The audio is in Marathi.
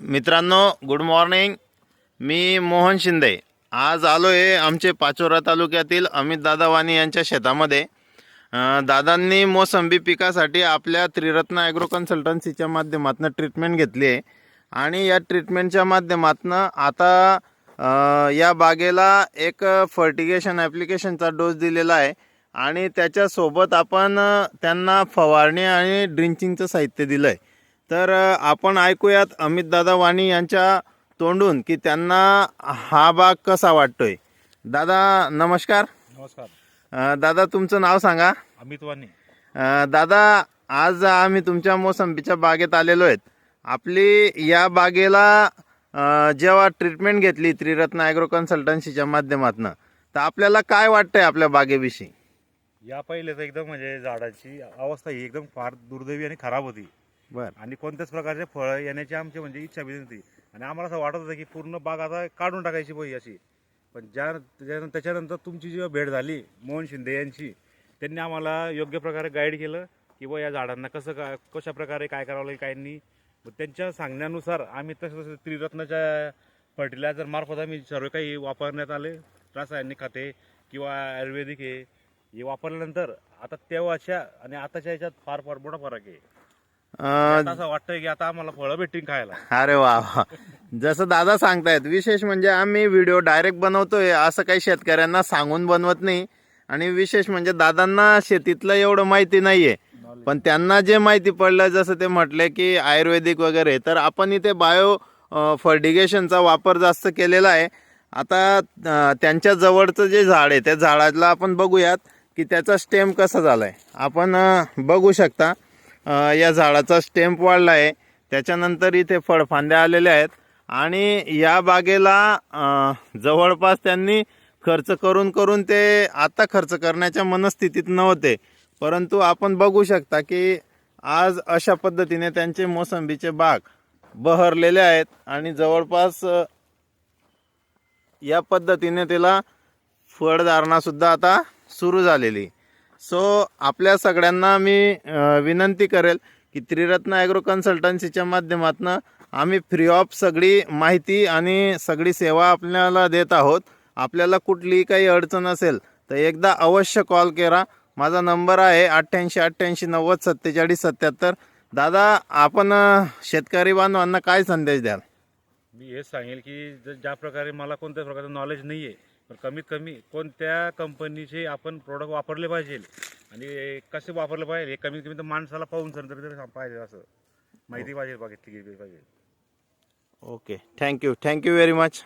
मित्रांनो गुड मॉर्निंग मी मोहन शिंदे. आज आलो आहे आमचे पाचोरा तालुक्यातील अमित दादा वाणी यांच्या शेतामध्ये. दादांनी मोसंबी पिकासाठी आपल्या त्रिरत्न ॲग्रो कन्सल्टन्सीच्या माध्यमातून ट्रीटमेंट घेतली आहे. आणि या ट्रीटमेंटच्या माध्यमातून आता या बागेला एक फर्टिगेशन ॲप्लिकेशनचा डोस दिलेला आहे. आणि त्याच्यासोबत आपण त्यांना फवारणी आणि ड्रिंचिंगचं साहित्य दिलं आहे तर आपण ऐकूयात अमितदादा वाणी यांच्या तोंडून की त्यांना हा बाग कसा वाटतोय. दादा नमस्कार. नमस्कार. अ, दादा तुमचं नाव सांगा. अमित वाणी. अ, दादा आज आम्ही तुमच्या मोसंबीच्या बागेत आलेलो आहेत. आपली या बागेला अ, जेव्हा ट्रीटमेंट घेतली त्रिरत्न ॲग्रो कन्सल्टन्सीच्या माध्यमातून तर आपल्याला काय वाटतंय आपल्या बागेविषयी? या पहिले तर एकदम म्हणजे झाडाची अवस्था ही एकदम फार दुर्दैवी आणि खराब होती. बर. आणि कोणत्याच प्रकारचे फळं येण्याची आमची म्हणजे इच्छा बी नव्हती. आणि आम्हाला असं वाटत होतं की पूर्ण बाग आता काढून टाकायची बाई अशी. पण ज्या त्याच्या- त्याच्यानंतर तुमची जी भेट झाली मोहन शिंदे यांची त्यांनी आम्हाला योग्य प्रकारे गाईड केलं की बुवा या झाडांना कसं काय कशा प्रकारे काय करावं लागेल काय नाही. मग त्यांच्या सांगण्यानुसार आम्ही तसं तसं त्रिरत्नाच्या फर्टिलायझर मार्फत आम्ही सर्व काही वापरण्यात आले रासायनिक खते किंवा आयुर्वेदिक हे हे वापरल्यानंतर आता तेव्हाच्या आणि आताच्या याच्यात फार फार मोठा फरक आहे. आता असं वाटतंय की आता आम्हाला फळं भेटतील खायला. अरे वा वा. जसं दादा सांगतायत विशेष म्हणजे आम्ही व्हिडिओ डायरेक्ट बनवतोय असं काही शेतकऱ्यांना सांगून बनवत नाही. आणि विशेष म्हणजे दादांना शेतीतलं एवढं माहिती नाहीये. पण त्यांना जे माहिती पडलं जसं ते म्हटले की आयुर्वेदिक वगैरे तर आपण इथे बायो फर्टिगेशनचा वापर जास्त केलेला आहे. आता त्यांच्या जवळचं जे झाड आहे त्या झाडाला आपण बघूयात की त्याचा स्टेम कसा झालाय. आपण बघू शकता. या झाडाचा स्टेम्प वाढला आहे. त्याच्यानंतर इथे फळफांद्या आलेल्या आहेत. आणि या बागेला जवळपास त्यांनी खर्च करून करून ते आता खर्च करण्याच्या मनस्थितीत नव्हते. परंतु आपण बघू शकता की आज अशा पद्धतीने त्यांचे मोसंबीचे बाग बहरलेले आहेत. आणि जवळपास या पद्धतीने त्याला फळधारणासुद्धा आता सुरू झालेली. सो आपल्या सगळ्यांना मी विनंती करेल की त्रिरत्न ॲग्रो कन्सल्टन्सीच्या माध्यमातून आम्ही फ्री ऑफ सगळी माहिती आणि सगळी सेवा आपल्याला देत आहोत. आपल्याला कुठलीही काही अडचण असेल तर एकदा अवश्य कॉल करा. माझा नंबर आहे अठ्ठ्याऐंशी अठ्ठ्याऐंशी नव्वद सत्तेचाळीस सत्याहत्तर. दादा आपण शेतकरी बांधवांना काय संदेश द्याल? मी हे सांगेल की जर ज्या प्रकारे मला कोणत्या प्रकारचं नॉलेज नाही आहे पण कमीत कमी कोणत्या कंपनीचे आपण प्रोडक्ट वापरले पाहिजे? आणि कसे वापरले पाहिजे? हे कमीत कमी तर माणसाला पाहून सर तरी तरी पाहिजे असं. माहिती पाहिजे बघितली गेली पाहिजे. Okay. Thank you thank you very much